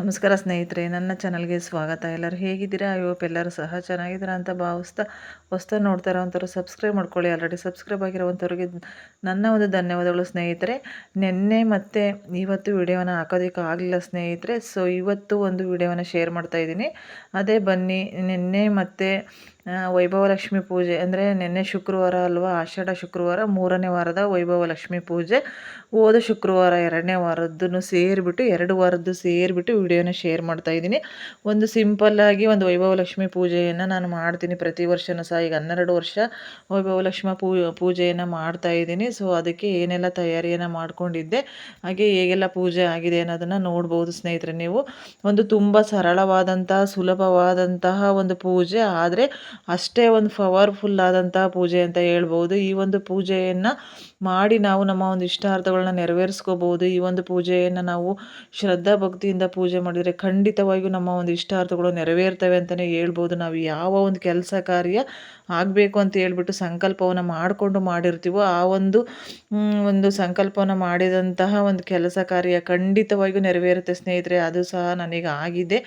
ನಮಸ್ಕಾರ ಸ್ನೇಹಿತರೆ, ನನ್ನ ಚಾನಲ್ಗೆ ಸ್ವಾಗತ. ಎಲ್ಲರೂ ಹೇಗಿದ್ದೀರಾ? ಅಯ್ಯೋ ಎಲ್ಲರೂ ಸಹ ಚೆನ್ನಾಗಿದ್ದೀರಾ ಅಂತ ಭಾವಿಸ್ತಾ ಹೊಸ್ತಾ ನೋಡ್ತಾ ಇರೋವಂಥವ್ರು ಸಬ್ಸ್ಕ್ರೈಬ್ ಮಾಡ್ಕೊಳ್ಳಿ. ಆಲ್ರೆಡಿ ಸಬ್ಸ್ಕ್ರೈಬ್ ಆಗಿರೋವಂಥವ್ರಿಗೆ ನನ್ನ ಒಂದು ಧನ್ಯವಾದಗಳು ಸ್ನೇಹಿತರೆ. ನಿನ್ನೆ ಮತ್ತು ಇವತ್ತು ವಿಡಿಯೋನ ಹಾಕೋದಕ್ಕೆ ಆಗಲಿಲ್ಲ ಸ್ನೇಹಿತರೆ. ಸೊ ಇವತ್ತು ಒಂದು ವಿಡಿಯೋನ ಶೇರ್ ಮಾಡ್ತಾ ಇದ್ದೀನಿ. ಅದೇ ಬನ್ನಿ, ನಿನ್ನೆ ಮತ್ತು ವೈಭವ ಲಕ್ಷ್ಮಿ ಪೂಜೆ ಅಂದರೆ ನಿನ್ನೆ ಶುಕ್ರವಾರ ಅಲ್ವಾ? ಆಷಾಢ ಶುಕ್ರವಾರ, ಮೂರನೇ ವಾರದ ವೈಭವ ಲಕ್ಷ್ಮಿ ಪೂಜೆ. ಹೋದ ಶುಕ್ರವಾರ ಎರಡನೇ ವಾರದ್ದು ಸೇರಿಬಿಟ್ಟು, ಎರಡು ವಾರದ್ದು ಸೇರಿಬಿಟ್ಟು ವಿಡಿಯೋನ ಶೇರ್ ಮಾಡ್ತಾ ಇದ್ದೀನಿ. ಒಂದು ಸಿಂಪಲ್ಲಾಗಿ ಒಂದು ವೈಭವ ಲಕ್ಷ್ಮಿ ಪೂಜೆಯನ್ನು ನಾನು ಮಾಡ್ತೀನಿ ಪ್ರತಿ ವರ್ಷನೂ ಸಹ. ಈಗ ಹನ್ನೆರಡು ವರ್ಷ ವೈಭವ ಲಕ್ಷ್ಮಿ ಪೂ, ಪೂಜೆಯನ್ನು ಮಾಡ್ತಾ ಇದ್ದೀನಿ. ಸೊ ಅದಕ್ಕೆ ಏನೆಲ್ಲ ತಯಾರಿಯನ್ನು ಮಾಡಿಕೊಂಡಿದ್ದೆ, ಹಾಗೆ ಹೇಗೆಲ್ಲ ಪೂಜೆ ಆಗಿದೆ ಅನ್ನೋದನ್ನು ನೋಡ್ಬೋದು ಸ್ನೇಹಿತರೆ ನೀವು. ಒಂದು ತುಂಬ ಸರಳವಾದಂತಹ, ಸುಲಭವಾದಂತಹ ಒಂದು ಪೂಜೆ. ಆದರೆ ಅಷ್ಟೇ ಒಂದು ಪವರ್ಫುಲ್ ಆದಂತಹ ಪೂಜೆ ಅಂತ ಹೇಳ್ಬೋದು. ಈ ಒಂದು ಪೂಜೆಯನ್ನು ಮಾಡಿ ನಾವು ನಮ್ಮ ಒಂದು ಇಷ್ಟಾರ್ಥಗಳನ್ನ ನೆರವೇರಿಸ್ಕೋಬಹುದು. ಈ ಒಂದು ಪೂಜೆಯನ್ನು ನಾವು ಶ್ರದ್ಧಾ ಭಕ್ತಿಯಿಂದ ಪೂಜೆ ಮಾಡಿದರೆ ಖಂಡಿತವಾಗಿಯೂ ನಮ್ಮ ಒಂದು ಇಷ್ಟಾರ್ಥಗಳು ನೆರವೇರ್ತವೆ ಅಂತಲೇ ಹೇಳ್ಬೋದು. ನಾವು ಯಾವ ಒಂದು ಕೆಲಸ ಕಾರ್ಯ ಆಗಬೇಕು ಅಂತ ಹೇಳ್ಬಿಟ್ಟು ಸಂಕಲ್ಪವನ್ನು ಮಾಡಿಕೊಂಡು ಮಾಡಿರ್ತೀವೋ ಆ ಒಂದು ಒಂದು ಸಂಕಲ್ಪವನ್ನು ಮಾಡಿದಂತಹ ಒಂದು ಕೆಲಸ ಕಾರ್ಯ ಖಂಡಿತವಾಗಿಯೂ ನೆರವೇರುತ್ತೆ ಸ್ನೇಹಿತರೆ. ಅದು ಸಹ ನನಗೆ ಆಗಿದೆ.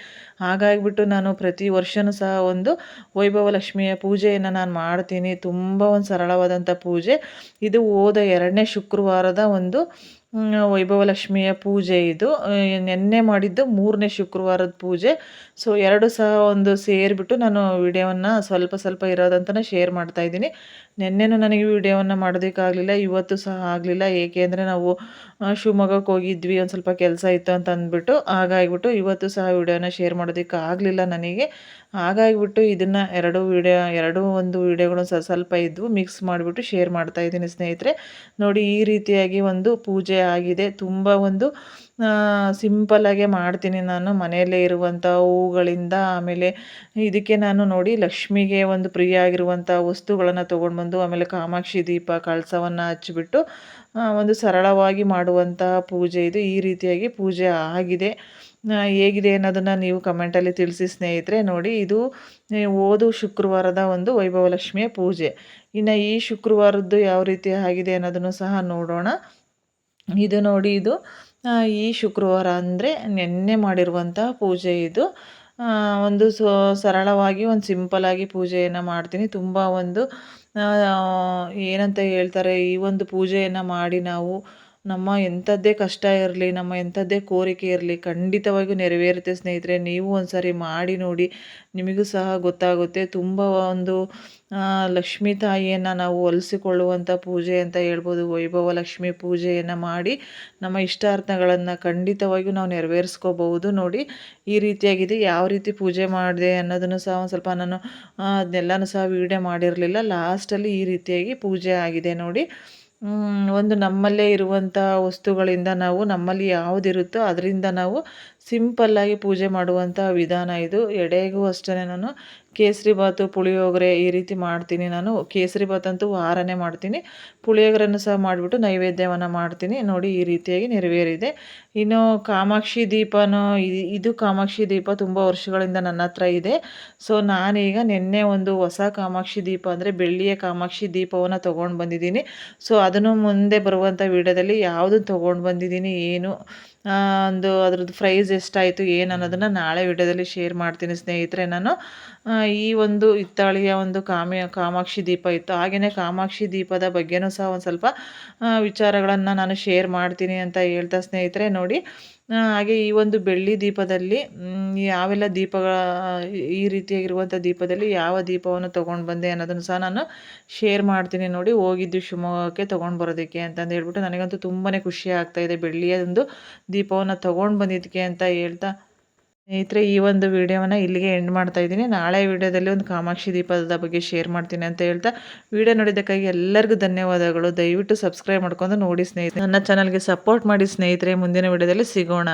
ಹಾಗಾಗಿಬಿಟ್ಟು ನಾನು ಪ್ರತಿ ವರ್ಷವೂ ಸಹ ಒಂದು ವೈಭವ ಲಕ್ಷ್ಮಿಯ ಪೂಜೆಯನ್ನು ನಾನು ಮಾಡ್ತೀನಿ. ತುಂಬ ಒಂದು ಸರಳವಾದಂಥ ಪೂಜೆ. ಇದು ಹೋದ ಎರಡನೇ ಶುಕ್ರವಾರದ ಒಂದು ವೈಭವ ಲಕ್ಷ್ಮಿಯ ಪೂಜೆ ಇದು. ನಿನ್ನೆ ಮಾಡಿದ್ದು ಮೂರನೇ ಶುಕ್ರವಾರದ ಪೂಜೆ. ಸೊ ಎರಡು ಸಹ ಒಂದು ಸೇರಿಬಿಟ್ಟು ನಾನು ವಿಡಿಯೋವನ್ನು ಸ್ವಲ್ಪ ಸ್ವಲ್ಪ ಇರೋದಂತಲೇ ಶೇರ್ ಮಾಡ್ತಾ ಇದ್ದೀನಿ. ನಿನ್ನೆನೂ ನನಗೆ ವಿಡಿಯೋವನ್ನು ಮಾಡೋದಕ್ಕಾಗಲಿಲ್ಲ, ಇವತ್ತು ಸಹ ಆಗಲಿಲ್ಲ. ಏಕೆ ಅಂದರೆ ನಾವು ಶಿವಮೊಗ್ಗಕ್ಕೆ ಹೋಗಿದ್ವಿ, ಒಂದು ಸ್ವಲ್ಪ ಕೆಲಸ ಇತ್ತು ಅಂತ ಅಂದ್ಬಿಟ್ಟು. ಹಾಗಾಗಿಬಿಟ್ಟು ಇವತ್ತು ಸಹ ವಿಡಿಯೋನ ಶೇರ್ ಮಾಡೋದಕ್ಕೆ ಆಗಲಿಲ್ಲ ನನಗೆ. ಹಾಗಾಗಿಬಿಟ್ಟು ಇದನ್ನು ಎರಡು ವಿಡಿಯೋ, ಎರಡು ಒಂದು ವಿಡಿಯೋಗಳು ಸ್ವಲ್ಪ ಇದ್ವು, ಮಿಕ್ಸ್ ಮಾಡಿಬಿಟ್ಟು ಶೇರ್ ಮಾಡ್ತಾಯಿದ್ದೀನಿ ಸ್ನೇಹಿತರೆ. ನೋಡಿ, ಈ ರೀತಿಯಾಗಿ ಒಂದು ಪೂಜೆ ಆಗಿದೆ. ತುಂಬ ಒಂದು ಸಿಂಪಲ್ಲಾಗೆ ಮಾಡ್ತೀನಿ ನಾನು ಮನೆಯಲ್ಲೇ ಇರುವಂಥ ಹೂಗಳಿಂದ. ಆಮೇಲೆ ಇದಕ್ಕೆ ನಾನು ನೋಡಿ ಲಕ್ಷ್ಮಿಗೆ ಒಂದು ಪ್ರಿಯ ಆಗಿರುವಂಥ ವಸ್ತುಗಳನ್ನು ತೊಗೊಂಡು ಬಂದು ಆಮೇಲೆ ಕಾಮಾಕ್ಷಿ ದೀಪ, ಕಳಸವನ್ನು ಹಚ್ಚಿಬಿಟ್ಟು ಒಂದು ಸರಳವಾಗಿ ಮಾಡುವಂತಹ ಪೂಜೆ ಇದು. ಈ ರೀತಿಯಾಗಿ ಪೂಜೆ ಆಗಿದೆ. ಹೇಗಿದೆ ಅನ್ನೋದನ್ನು ನೀವು ಕಮೆಂಟಲ್ಲಿ ತಿಳಿಸಿ ಸ್ನೇಹಿತರೆ. ನೋಡಿ, ಇದು ಓದು ಶುಕ್ರವಾರದ ಒಂದು ವೈಭವ ಲಕ್ಷ್ಮಿಯ ಪೂಜೆ. ಇನ್ನು ಈ ಶುಕ್ರವಾರದ್ದು ಯಾವ ರೀತಿ ಆಗಿದೆ ಅನ್ನೋದನ್ನು ಸಹ ನೋಡೋಣ. ಇದು ನೋಡಿ ಇದು ಈ ಶುಕ್ರವಾರ ಅಂದರೆ ನಿನ್ನೆ ಮಾಡಿರುವಂತಹ ಪೂಜೆ ಇದು. ಒಂದು ಸೊ, ಸರಳವಾಗಿ ಒಂದು ಸಿಂಪಲಾಗಿ ಪೂಜೆಯನ್ನು ಮಾಡ್ತೀನಿ. ತುಂಬ ಒಂದು ಏನಂತ ಹೇಳ್ತಾರೆ, ಈ ಒಂದು ಪೂಜೆಯನ್ನು ಮಾಡಿ ನಾವು ನಮ್ಮ ಎಂಥದ್ದೇ ಕಷ್ಟ ಇರಲಿ, ನಮ್ಮ ಎಂಥದ್ದೇ ಕೋರಿಕೆ ಇರಲಿ, ಖಂಡಿತವಾಗಿಯೂ ನೆರವೇರುತ್ತೆ ಸ್ನೇಹಿತರೆ. ನೀವು ಒಂದು ಮಾಡಿ ನೋಡಿ, ನಿಮಗೂ ಸಹ ಗೊತ್ತಾಗುತ್ತೆ. ತುಂಬ ಒಂದು ಲಕ್ಷ್ಮೀ ತಾಯಿಯನ್ನು ನಾವು ಒಲಿಸಿಕೊಳ್ಳುವಂಥ ಪೂಜೆ ಅಂತ ಹೇಳ್ಬೋದು. ವೈಭವ ಲಕ್ಷ್ಮಿ ಪೂಜೆಯನ್ನು ಮಾಡಿ, ನಮ್ಮ ಇಷ್ಟಾರ್ಥಗಳನ್ನು ಖಂಡಿತವಾಗಿಯೂ ನಾವು ನೆರವೇರಿಸ್ಕೋಬಹುದು. ನೋಡಿ, ಈ ರೀತಿಯಾಗಿದೆ. ಯಾವ ರೀತಿ ಪೂಜೆ ಮಾಡಿದೆ ಅನ್ನೋದನ್ನು ಸಹ ಒಂದು ಸ್ವಲ್ಪ ನಾನು ಅದನ್ನೆಲ್ಲನೂ ಸಹ ವೀಡಿಯೋ ಮಾಡಿರಲಿಲ್ಲ. ಲಾಸ್ಟಲ್ಲಿ ಈ ರೀತಿಯಾಗಿ ಪೂಜೆ ಆಗಿದೆ ನೋಡಿ. ಒಂದು ನಮ್ಮಲ್ಲೇ ಇರುವಂಥ ವಸ್ತುಗಳಿಂದ ನಾವು ನಮ್ಮಲ್ಲಿ ಯಾವುದಿರುತ್ತೋ ಅದರಿಂದ ನಾವು ಸಿಂಪಲ್ಲಾಗಿ ಪೂಜೆ ಮಾಡುವಂಥ ವಿಧಾನ ಇದು. ಎಡೆಗೂ ಅಷ್ಟೇ ನಾನು ಕೇಸರಿ ಬಾತು ಪುಳಿಯೋಗರೆ ಈ ರೀತಿ ಮಾಡ್ತೀನಿ ನಾನು. ಕೇಸರಿ ಬಾತ್ ಅಂತೂ ವಾರನೇ ಮಾಡ್ತೀನಿ. ಪುಳಿಯೋಗರೆಯನ್ನು ಸಹ ಮಾಡಿಬಿಟ್ಟು ನೈವೇದ್ಯವನ್ನು ಮಾಡ್ತೀನಿ. ನೋಡಿ ಈ ರೀತಿಯಾಗಿ ನೆರವೇರಿದೆ. ಇನ್ನು ಕಾಮಾಕ್ಷಿ ದೀಪನೂ ಇದು ಕಾಮಾಕ್ಷಿ ದೀಪ ತುಂಬ ವರ್ಷಗಳಿಂದ ನನ್ನ ಹತ್ರ ಇದೆ. ಸೊ ನಾನೀಗ ನಿನ್ನೆ ಒಂದು ಹೊಸ ಕಾಮಾಕ್ಷಿ ದೀಪ ಅಂದರೆ ಬೆಳ್ಳಿಯ ಕಾಮಾಕ್ಷಿ ದೀಪವನ್ನು ತೊಗೊಂಡು ಬಂದಿದ್ದೀನಿ. ಸೊ ಅದನ್ನು ಮುಂದೆ ಬರುವಂಥ ವಿಡಿಯೋದಲ್ಲಿ ಯಾವುದು ತೊಗೊಂಡು ಬಂದಿದ್ದೀನಿ ಏನು ಒಂದು ಅದ್ರದ್ದು ಪ್ರೈಸ್ ಎಷ್ಟಾಯಿತು, ಏನು ಅನ್ನೋದನ್ನು ನಾಳೆ ವಿಡಿಯೋದಲ್ಲಿ ಶೇರ್ ಮಾಡ್ತೀನಿ ಸ್ನೇಹಿತರೆ ನಾನು. ಈ ಒಂದು ಹಿತ್ತಾಳಿಯ ಒಂದು ಕಾಮ್ಯ, ಕಾಮಾಕ್ಷಿ ದೀಪ ಇತ್ತು. ಹಾಗೆಯೇ ಕಾಮಾಕ್ಷಿ ದೀಪದ ಬಗ್ಗೆನೂ ಸಹ ಒಂದು ಸ್ವಲ್ಪ ವಿಚಾರಗಳನ್ನು ನಾನು ಶೇರ್ ಮಾಡ್ತೀನಿ ಅಂತ ಹೇಳ್ತಾ ಸ್ನೇಹಿತರೆ ನೋಡಿ. ಹಾಗೆ ಈ ಒಂದು ಬೆಳ್ಳಿ ದೀಪದಲ್ಲಿ ಯಾವೆಲ್ಲ ದೀಪಗಳ ಈ ರೀತಿಯಾಗಿರುವಂಥ ದೀಪದಲ್ಲಿ ಯಾವ ದೀಪವನ್ನು ತೊಗೊಂಡು ಬಂದೆ ಅನ್ನೋದನ್ನು ಸಹ ನಾನು ಶೇರ್ ಮಾಡ್ತೀನಿ ನೋಡಿ, ಹೋಗಿದ್ದು ಶಿವಮೊಗ್ಗಕ್ಕೆ ತೊಗೊಂಡು ಬರೋದಕ್ಕೆ ಅಂತಂದು ಹೇಳ್ಬಿಟ್ಟು ನನಗಂತೂ ತುಂಬಾ ಖುಷಿ ಆಗ್ತಾಯಿದೆ ಬೆಳ್ಳಿಯ ಒಂದು ದೀಪವನ್ನು ತೊಗೊಂಡು ಬಂದಿದ್ದಕ್ಕೆ ಅಂತ ಹೇಳ್ತಾ ಸ್ನೇಹಿತರೆ, ಈ ಒಂದು ವಿಡಿಯೋವನ್ನು ಇಲ್ಲಿಗೆ ಎಂಡ್ ಮಾಡ್ತಾ ಇದ್ದೀನಿ. ನಾಳೆ ವಿಡಿಯೋದಲ್ಲಿ ಒಂದು ಕಾಮಾಕ್ಷಿ ದೀಪದ ಬಗ್ಗೆ ಶೇರ್ ಮಾಡ್ತೀನಿ ಅಂತ ಹೇಳ್ತಾ, ವಿಡಿಯೋ ನೋಡಿದ್ದಕ್ಕಾಗಿ ಎಲ್ಲರಿಗೂ ಧನ್ಯವಾದಗಳು. ದಯವಿಟ್ಟು ಸಬ್ಸ್ಕ್ರೈಬ್ ಮಾಡ್ಕೊಂಡು ನೋಡಿ ಸ್ನೇಹಿತರೆ. ನನ್ನ ಚಾನಲ್ಗೆ ಸಪೋರ್ಟ್ ಮಾಡಿ ಸ್ನೇಹಿತರೆ. ಮುಂದಿನ ವಿಡಿಯೋದಲ್ಲಿ ಸಿಗೋಣ.